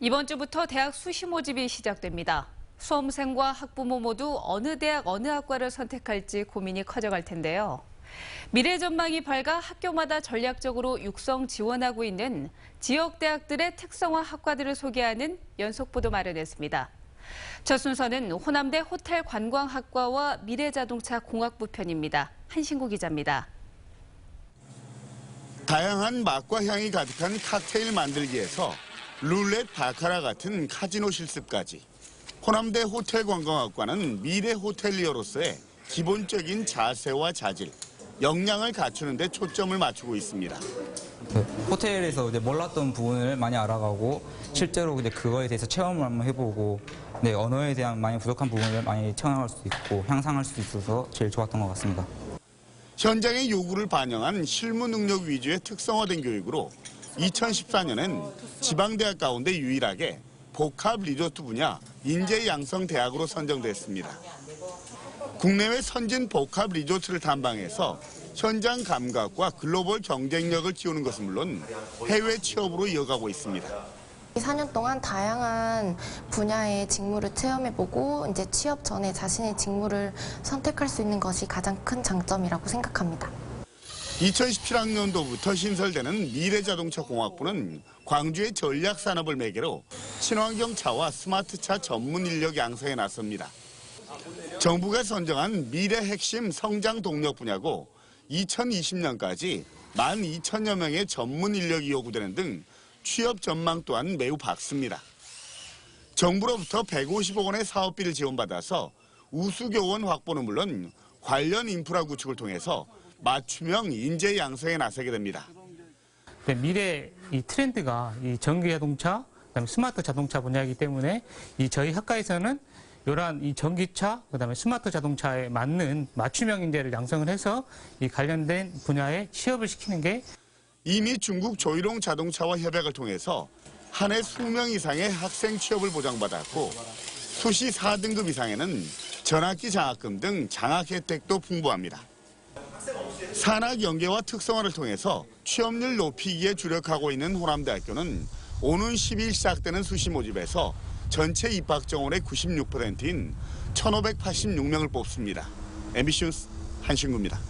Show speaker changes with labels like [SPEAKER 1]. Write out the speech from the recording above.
[SPEAKER 1] 이번 주부터 대학 수시 모집이 시작됩니다. 수험생과 학부모 모두 어느 대학 어느 학과를 선택할지 고민이 커져갈 텐데요. 미래 전망이 밝아 학교마다 전략적으로 육성 지원하고 있는 지역 대학들의 특성화 학과들을 소개하는 연속 보도 마련했습니다. 첫 순서는 호남대 호텔 관광학과와 미래자동차 공학부 편입니다. 한신구 기자입니다.
[SPEAKER 2] 다양한 맛과 향이 가득한 칵테일 만들기에서 룰렛 바카라 같은 카지노 실습까지 호남대 호텔관광학과는 미래 호텔리어로서의 기본적인 자세와 자질, 역량을 갖추는 데 초점을 맞추고 있습니다.
[SPEAKER 3] 그 호텔에서 이제 몰랐던 부분을 많이 알아가고 실제로 이제 그거에 대해서 체험을 한번 해보고 네, 언어에 대한 많이 부족한 부분을 많이 체험할 수 있고 향상할 수 있어서 제일 좋았던 것 같습니다.
[SPEAKER 2] 현장의 요구를 반영한 실무 능력 위주의 특성화된 교육으로 2014년엔 지방대학 가운데 유일하게 복합 리조트 분야 인재 양성 대학으로 선정됐습니다. 국내외 선진 복합 리조트를 탐방해서 현장 감각과 글로벌 경쟁력을 키우는 것은 물론 해외 취업으로 이어가고 있습니다.
[SPEAKER 4] 4년 동안 다양한 분야의 직무를 체험해보고 이제 취업 전에 자신의 직무를 선택할 수 있는 것이 가장 큰 장점이라고 생각합니다.
[SPEAKER 2] 2017학년도부터 신설되는 미래자동차 공학부는 광주의 전략 산업을 매개로 친환경 차와 스마트차 전문 인력 양성에 나섭니다. 정부가 선정한 미래 핵심 성장 동력 분야고 2020년까지 12,000여 명의 전문 인력이 요구되는 등 취업 전망 또한 매우 밝습니다. 정부로부터 150억 원의 사업비를 지원받아서 우수교원 확보는 물론 관련 인프라 구축을 통해서 맞춤형 인재 양성에 나서게 됩니다.
[SPEAKER 5] 네, 미래 이 트렌드가 이 전기 자동차, 그다음에 스마트 자동차 분야이기 때문에 이 저희 학과에서는 이러한 이 전기차, 그다음에 스마트 자동차에 맞는 맞춤형 인재를 양성을 해서 이 관련된 분야에 취업을 시키는 게
[SPEAKER 2] 이미 중국 조일용 자동차와 협약을 통해서 한해 수명 이상의 학생 취업을 보장받았고 수시 4등급 이상에는 전학기 장학금 등 장학 혜택도 풍부합니다. 산학 연계와 특성화를 통해서 취업률 높이기에 주력하고 있는 호남대학교는 오는 10일 시작되는 수시 모집에서 전체 입학 정원의 96%인 1,586명을 뽑습니다. MBC 뉴스 한신구입니다.